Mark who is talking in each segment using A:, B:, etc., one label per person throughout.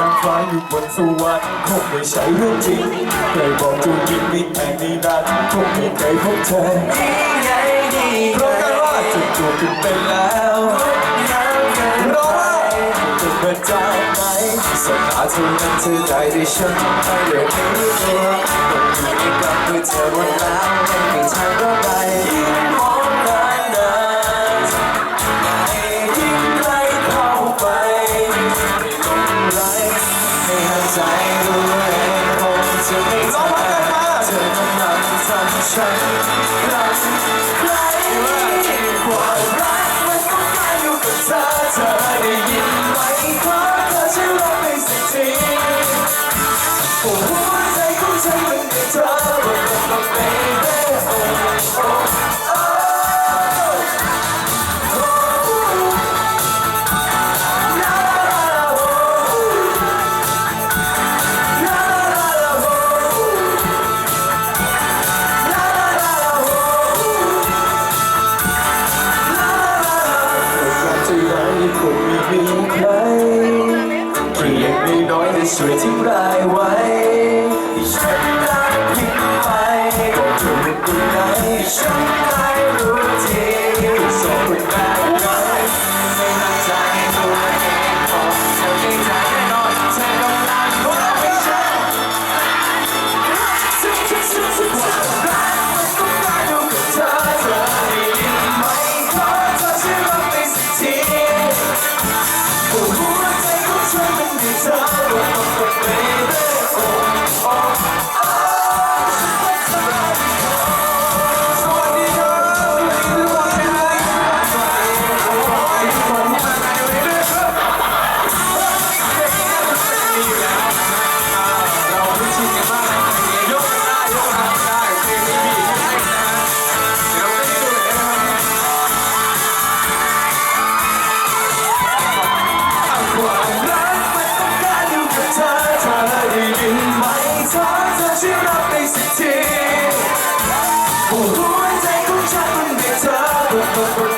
A: ตั้งฟ้าอยู่บนสวรรค์คงไม่ใช่เรื่องจริงเคยบอกจูนกินมิตรแห่งนี้นั้นคงไม่เคยพบเธอเพราะกันว่าจุดจูบกันแล้วร้อว่าจะเกิดจากไหนสักนาทีนั้นเธอได้ดิฉันใม่เร็วนี้ ใจตัวเองคงจะไม่เจอเธอต้องนำสั่งฉันรักใคร มีเพียงใครเพียงน้อยในช่วยที่ปลายไว้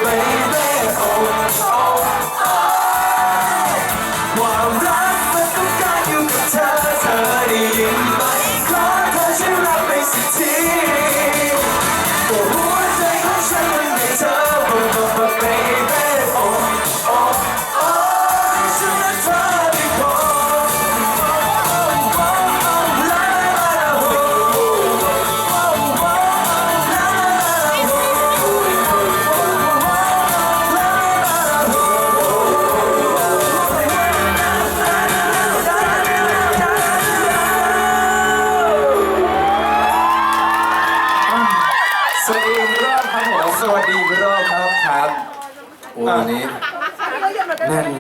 A: baby, oh, oh. oh.
B: วัสดีอีกรอบครับผมสวัสดีอีกรอบครับครับโอ้ยนนี้แน่น